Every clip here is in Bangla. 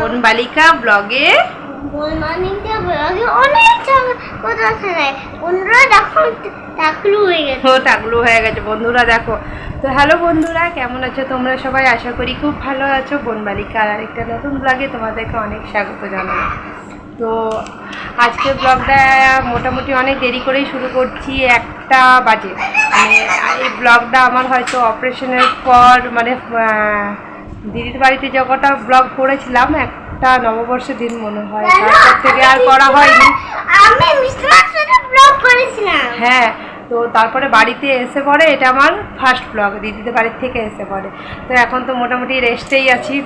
বন বালিকা ব্লগে দেখো টাকলু হয়ে গেছে। হয়ে গেছে। বন্ধুরা দেখো তো হ্যালো বন্ধুরা কেমন আছো তোমরা সবাই? আশা করি খুব ভালো আছো। বন বালিকা আর আরেকটা নতুন ব্লগে তোমাদেরকে অনেক স্বাগত জানাই। তো আজকে ব্লগটা মোটামুটি অনেক দেরি করেই শুরু করছি একটা বাজে। মানে এই ব্লগটা আমার হয়তো অপারেশনের পর মানে দিদির বাড়িতে যে কটা ব্লগ করেছিলাম একটা নববর্ষের দিন মনে হয়। তারপর থেকে আর করা হয়নি। আমি ব্লগ করেছিলাম। হ্যাঁ তো তারপরে বাড়িতে এসে পড়ে এটা আমার ফার্স্ট ব্লগ দিদিদের বাড়ির থেকে এসে পড়ে। তো এখন তো মোটামুটি রেস্টেই আছি।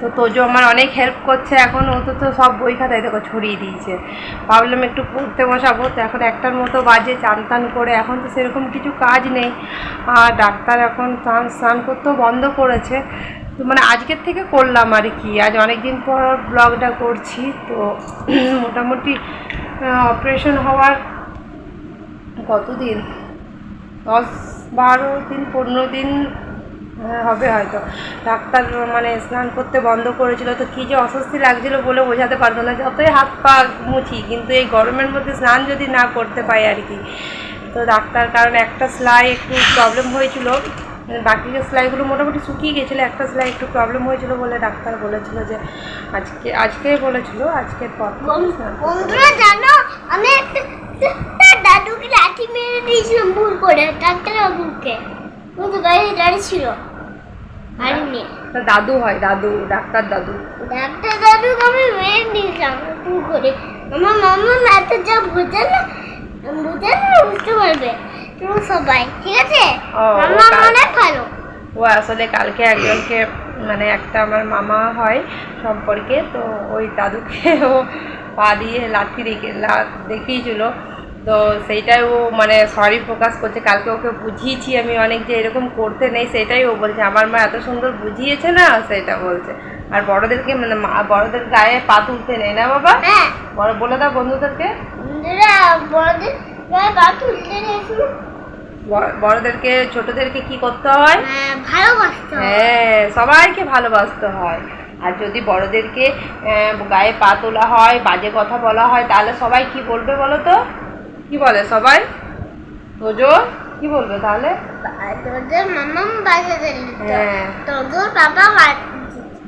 তো তোজো আমার অনেক হেল্প করছে, এখন ও তো তো সব বই খাতায় দেখো ছড়িয়ে দিয়েছে। ভাবলাম একটু পড়তে বসাবো, তো এখন একটার মতো বাজে চান টান করে এখন তো সেরকম কিছু কাজ নেই। আর ডাক্তার এখন স্নান স্নান করতেও বন্ধ করেছে। তো মানে আজকের থেকে করলাম আর কি, আজ অনেক দিন পর ব্লগটা করছি। তো মোটামুটি অপারেশন হওয়ার কতদিন? দশ, বারো দিন, পনেরো দিন হবে হয়তো। ডাক্তার মানে স্নান করতে বন্ধ করেছিল তো কী যে অস্বস্তি লাগছিল বলে বোঝাতে পারব না। যতই হাত পা মুছি কিন্তু এই গরমের মধ্যে স্নান যদি না করতে পাই আর কি। তো ডাক্তার কারণ একটা সেলাই একটু প্রবলেম হয়েছিল। বাকি যে সেলাইগুলো মোটামুটি শুকিয়ে গেছিল একটা সেলাই একটু প্রবলেম হয়েছিল বলে ডাক্তার বলেছিল যে আজকে আজকেই বলেছিল আজকের পর। বন্ধুরা জানো আমি একটা একটা দাদুকে লাঠি মেরে দিয়েছিলাম ভুল করে ডাক্তার বাবুকে গাড়ি দাঁড়িয়ে ছিল। নিয়ে তা দাদু হয় দাদু ডাক্তার দাদু। ডাক্তার দাদুকে আমি মেরে করে। আমার মামা যা বোঝে না বুঝে না বুঝতে পারবে। তুমি সবাই ঠিক আছে? মামা অনেক ভালো। ও আসলে কালকে একজনকে মানে একটা আমার মামা হয় সম্পর্কে তো ওই দাদুকে ও পা দিয়ে লাথি লা- দেখিয়েছিল তো সেইটাই ও মানে সরি প্রকাশ করছে। কালকে ওকে বুঝিয়েছি আমি অনেক যে এরকম করতে নেই সেটাই ও বলছে। আমার মা এত সুন্দর বুঝিয়েছে না সেটা বলছে। আর বড়দেরকে মানে বড়দের গায়ে পা তুলতে নেই না বাবা? হ্যাঁ। বড় বলে দাও বন্ধুদেরকে। বড়দেরকে ছোটদেরকে কি করতে হয়? হ্যাঁ, ভালোবাসতে হ্যাঁ। সবাইকে ভালোবাসতে হয়। আর যদি বড়দেরকে গায়ে পা তোলা হয় বাজে কথা বলা হয় তাহলে সবাই কি বলবে বলো তো? কি বলে সবাই? তোজো কি বলবে তাহলে? হ্যাঁ।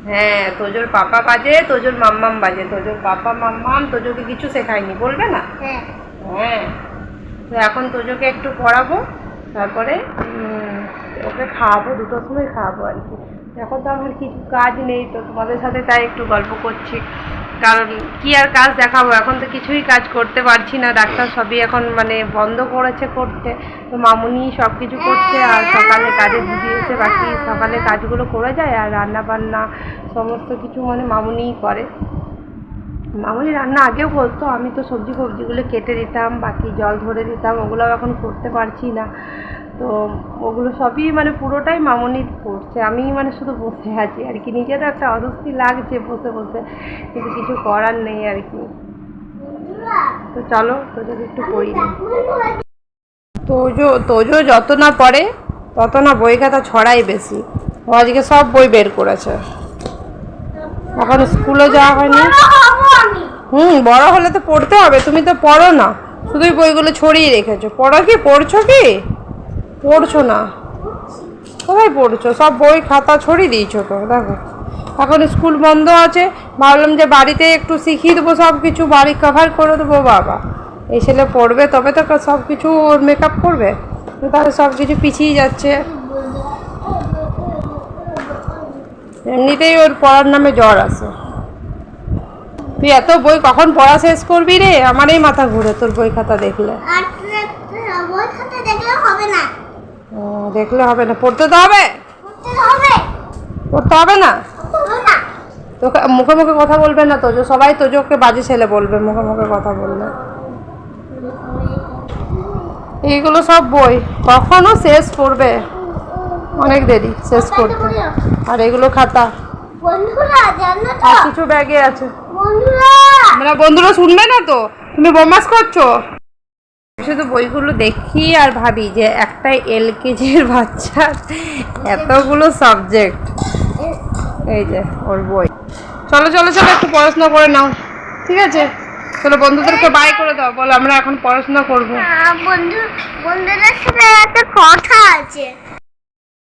হ্যাঁ তোজোর পাপা বাজে তোজোর মাম্মাম বাজে। তোজোর পাপা মাম্মাম তোজোকে কিছু শেখায়নি বলবে না? হ্যাঁ। হ্যাঁ। তো এখন তোজোকে একটু পড়াবো তারপরে ওকে খাওয়াবো দুটোর সময় খাওয়াবো আর কি। এখন তো আমার কিছু কাজ নেই, তো তোমাদের সাথে তাই একটু গল্প করছি। কারণ কি আর কাজ দেখাবো? এখন তো কিছুই কাজ করতে পারছি না, ডাক্তার সবই এখন মানে বন্ধ করেছে করতে। তো মামুনি সব কিছু করছে, আর সকালে কাজে বুঝিয়েছে বাকি সকালে কাজগুলো করে যায়, আর রান্না বান্না সমস্ত কিছু মানে মামুনিই করে। মামুনি রান্না আগেও বলতো আমি তো সবজি ফবজিগুলো কেটে দিতাম, বাকি জল ধরে দিতাম ওগুলো এখন করতে পারছি না। তো ওগুলো সবই মানে পুরোটাই মামুনি করছে। আমি মানে শুধু বসে আছি আর কি। নিজেরও একটা অস্বস্তি লাগছে বসে বসে। কিন্তু কিছু করার নেই আর কি। তো চলো, তো যদি একটু না তোজো তোজো যত না পড়ে, তত না বই খাতা ছড়াই বেশি। ও আজকে সব বই বের করেছে। এখন স্কুলে যাওয়া হয়নি। হুম, বড় হলে তো পড়তে হবে। তুমি তো পড়ো না। শুধুই বইগুলো ছড়িয়ে রেখেছো। পড়ো কি? পড়ছো কি? পড়ছো না? কোথায় পড়ছো? সব বই খাতা ছড়িয়ে দিয়েছ তো, দেখো। এখন স্কুল বন্ধ আছে, ভাবলাম যে বাড়িতে একটু শিখিয়ে দেবো সব কিছু বাড়ি কভার করে দেবো বাবা। এই ছেলে পড়বে, তবে তো সব কিছু ওর মেকআপ করবে। তাহলে সব কিছু পিছিয়ে যাচ্ছে। এমনিতেই ওর পড়ার নামে জ্বর আছে। তুই এত বই কখন পড়া শেষ করবি রে? আমারই মাথা ঘুরে তোর বই খাতা দেখলে। বই খাতা দেখলে হবে না। দেখলে হবে না। পড়তে তো হবে। পড়তে হবে। না? তোকে মুখে মুখে কথা বলবে না তোজো সবাই তোজোকে বাজে ছেলে বলবে মুখে মুখে কথা বললে। এইগুলো সব বই। কখনো শেষ করবে? অনেক দেরি শেষ করতে। আর এগুলো খাতা? আর কিছু ব্যাগে আছে। বন্ধুরা! আমরা বন্ধুরা শুনবে না তো? তুমি বোমাস করছ? শুধু বইগুলো দেখি আর ভাবি যে একটা এলকেজির বাচ্চার এতগুলো সাবজেক্ট এই যে ওর বই। চলো চলো চলো একটু পড়াশোনা করে নাও। ঠিক আছে? চলো বন্ধুদেরকে বাই করে দাও। বলো আমরা এখন পড়াশোনা করব। বন্ধু বন্ধুদের সাথে একটা কথা আছে।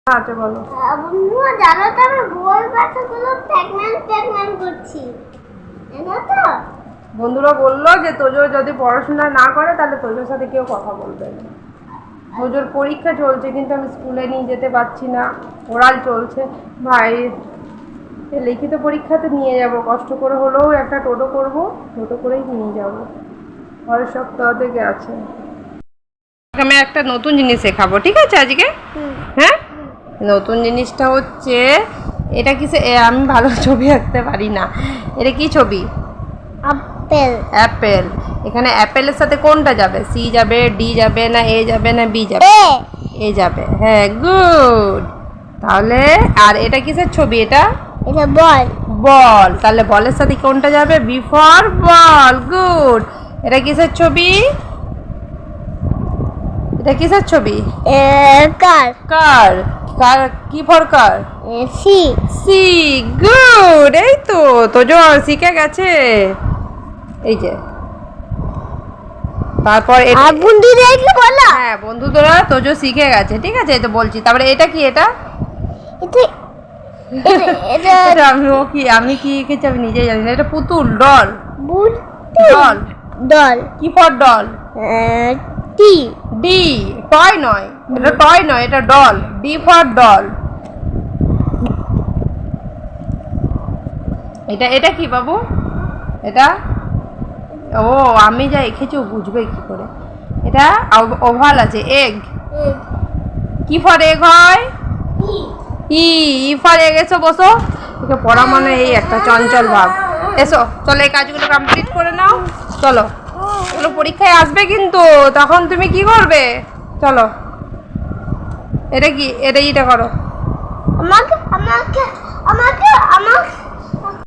আচ্ছা বলো। আহ, জানো তো আমি গোল ব্যথাগুলো প্রেগনেন্ট প্রেগনেন্ট করছি। জানো তো? বন্ধুরা বলল যে তোজো যদি পড়াশোনা না করে তাহলে তোজোর সাথে কেউ কথা বলবে না। তোজোর পরীক্ষা চলছে কিন্তু আমি স্কুলে নিয়ে যেতে পারছি না। ওরাল চলছে। ভাই এ লিখিত পরীক্ষাতে নিয়ে যাব। কষ্ট করে হলেও একটা টোটো করব টোটো করেই নিয়ে যাব। পরের সপ্তাহ থেকে আছে আমি একটা নতুন জিনিস শেখাবো ঠিক আছে আজকে? হ্যাঁ? নতুন জিনিসটা হচ্ছে এটা কিসে এ, আমি ভালো ছবি আঁকতে পারি না। এটা কি ছবি? Apple apple. এখানে অ্যাপেলের সাথে কোনটা যাবে? সি যাবে ডি যাবে না এ যাবে না বি যাবে? এ। এ যাবে। হ্যাঁ গুড। তাহলে আর এটা কিসের ছবি এটা? এটা বল। বল। তাহলে বলের সাথে কোনটা যাবে? B for ball. গুড। এটা কিসের ছবি? এটা কিসের ছবি? কার। কার। কার কি for car? C. C. Good. এই তো তোজো শিখে গেছে? এই যে। তারপর আর বন্ধুদেরকে বলো? হ্যাঁ বন্ধুদেরা তোজো শিখে গেছে ঠিক আছে? এই তো বলছি। তারপরে এটা কি এটা? এটা আমি ও কি আমি কি এঁকেছি? আমি নিজেই জানি না। এটা পুতুল ডল। ডল। দল কি for doll? T. D. Toy নয়। এটা টয় নয় এটা ডল। D for doll. এটা এটা কি বাবু? এটা? ও আমি যা এঁকেছি ও বুঝবে কি করে। এটা ওভাল আছে এগ। কি ফর এগ হয়? ই। ই ফর এগ এসো বসো। তোকে পড়া মানে এই একটা চঞ্চল ভাব। এসো চলো এই কাজগুলো কমপ্লিট করে নাও। চলো। চলো পরীক্ষায় আসবে কিন্তু তখন তুমি কি করবে? চলো। এটা কি? এটা এটা করো। আমাকে আমাকে আমাকে আমাকে